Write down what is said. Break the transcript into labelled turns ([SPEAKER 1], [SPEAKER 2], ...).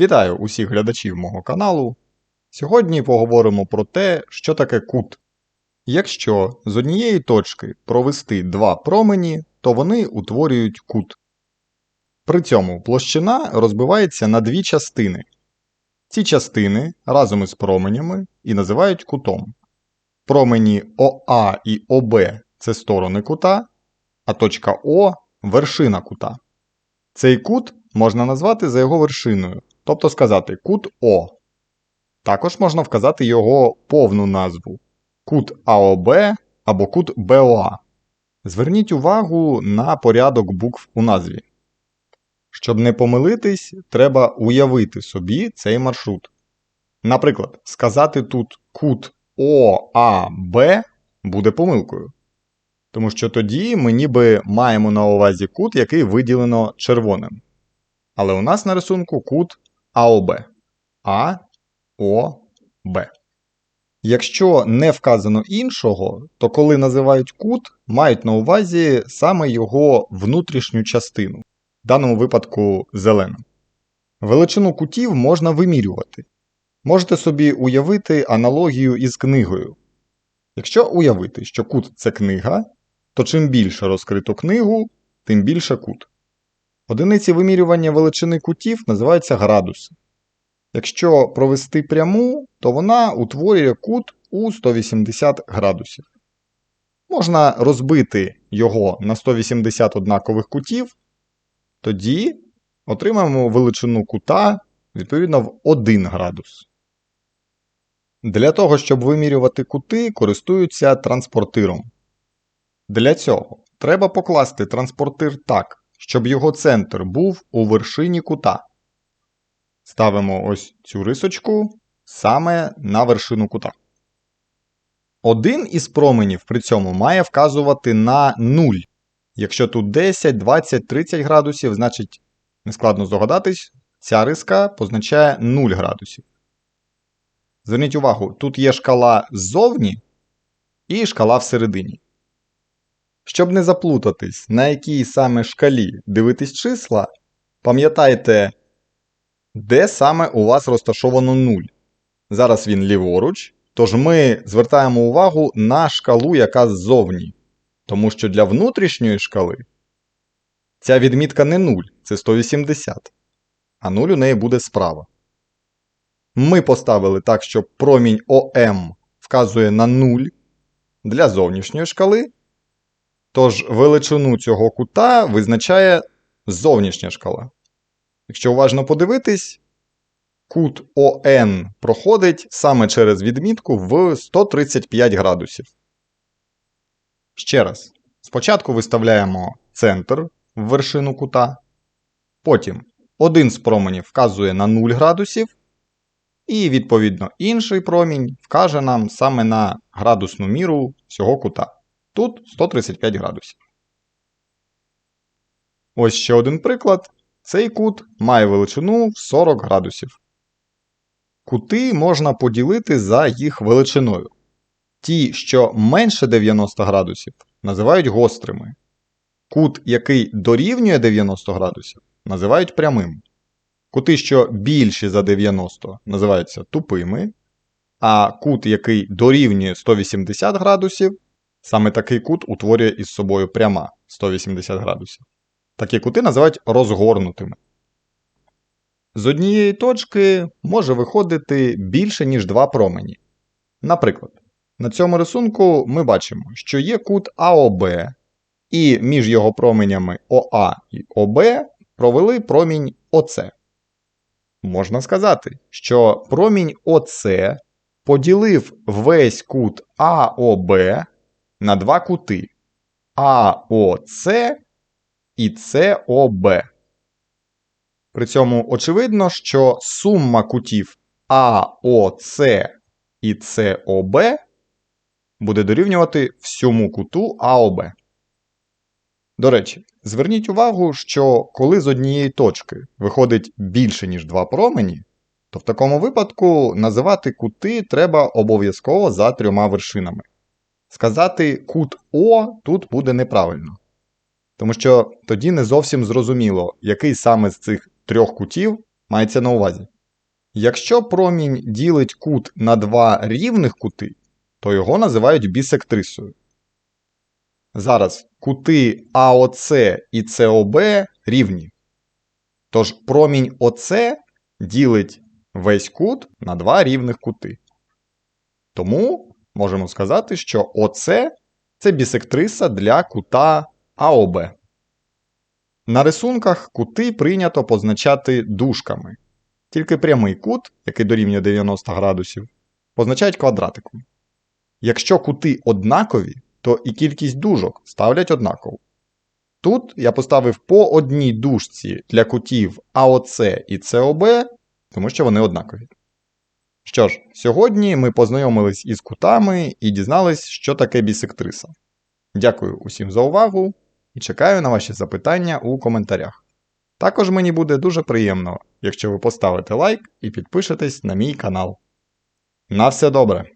[SPEAKER 1] Вітаю усіх глядачів мого каналу. Сьогодні поговоримо про те, що таке кут. Якщо з однієї точки провести два промені, то вони утворюють кут. При цьому площина розбивається на дві частини. Ці частини разом із променями і називають кутом. Промені ОА і ОБ це сторони кута, а точка О вершина кута. Цей кут можна назвати за його вершиною, тобто сказати кут О. Також можна вказати його повну назву кут АОБ або кут БОА. Зверніть увагу на порядок букв у назві. Щоб не помилитись, треба уявити собі цей маршрут. Наприклад, сказати тут кут ОАБ буде помилкою. Тому що тоді ми ніби маємо на увазі кут, який виділено червоним. Але у нас на рисунку кут АОБ. А, О, Б. Якщо не вказано іншого, то коли називають кут, мають на увазі саме його внутрішню частину, в даному випадку зелену. Величину кутів можна вимірювати. Можете собі уявити аналогію із книгою. Якщо уявити, що кут це книга, то чим більше розкрито книгу, тим більше кут. Одиниці вимірювання величини кутів називаються градуси. Якщо провести пряму, то вона утворює кут у 180 градусів. Можна розбити його на 180 однакових кутів, тоді отримаємо величину кута відповідно в 1 градус. Для того, щоб вимірювати кути, користуються транспортиром. Для цього треба покласти транспортир так, щоб його центр був у вершині кута. Ставимо ось цю рисочку саме на вершину кута. Один із променів при цьому має вказувати на 0. Якщо тут 10, 20, 30 градусів, значить, нескладно здогадатись, ця риска позначає 0 градусів. Зверніть увагу, тут є шкала ззовні і шкала всередині. Щоб не заплутатись, на якій саме шкалі дивитись числа, пам'ятайте, де саме у вас розташовано 0. Зараз він ліворуч, тож ми звертаємо увагу на шкалу, яка ззовні. Тому що для внутрішньої шкали ця відмітка не 0, це 180, а 0 у неї буде справа. Ми поставили так, що промінь ОМ вказує на 0 для зовнішньої шкали. Тож величину цього кута визначає зовнішня шкала. Якщо уважно подивитись, кут ОН проходить саме через відмітку в 135 градусів. Ще раз. Спочатку виставляємо центр в вершину кута. Потім один з променів вказує на 0 градусів. І, відповідно, інший промінь вкаже нам саме на градусну міру цього кута. Тут 135 градусів. Ось ще один приклад. Цей кут має величину в 40 градусів. Кути можна поділити за їх величиною. Ті, що менше 90 градусів, називають гострими. Кут, який дорівнює 90 градусів, називають прямим. Кути, що більші за 90, називаються тупими. А кут, який дорівнює 180 градусів, саме такий кут утворює із собою пряма 180 градусів. Такі кути називають розгорнутими. З однієї точки може виходити більше, ніж два промені. Наприклад, на цьому рисунку ми бачимо, що є кут АОБ, і між його променями ОА і ОБ провели промінь ОЦ. Можна сказати, що промінь ОЦ поділив весь кут АОБ на два кути АОЦ і СОБ. При цьому очевидно, що сума кутів АОЦ і СОБ буде дорівнювати всьому куту АОБ. До речі, зверніть увагу, що коли з однієї точки виходить більше, ніж два промені, то в такому випадку називати кути треба обов'язково за трьома вершинами. Сказати кут О тут буде неправильно. Тому що тоді не зовсім зрозуміло, який саме з цих трьох кутів Мається на увазі. Якщо промінь ділить кут на два рівних кути, то його називають бісектрисою. Зараз кути АОЦ і СОБ рівні. Тож промінь ОЦ ділить весь кут на два рівних кути. Тому можемо сказати, що ОЦ це бісектриса для кута АОБ. На рисунках кути прийнято позначати дужками. Тільки прямий кут, який дорівнює 90 градусів, позначають квадратиком. Якщо кути однакові, то і кількість дужок ставлять однаково. Тут я поставив по одній дужці для кутів АОЦ і СОБ, тому що вони однакові. Що ж, сьогодні ми познайомились із кутами і дізнались, що таке бісектриса. Дякую усім за увагу і чекаю на ваші запитання у коментарях. Також мені буде дуже приємно, якщо ви поставите лайк і підпишетесь на мій канал. На все добре!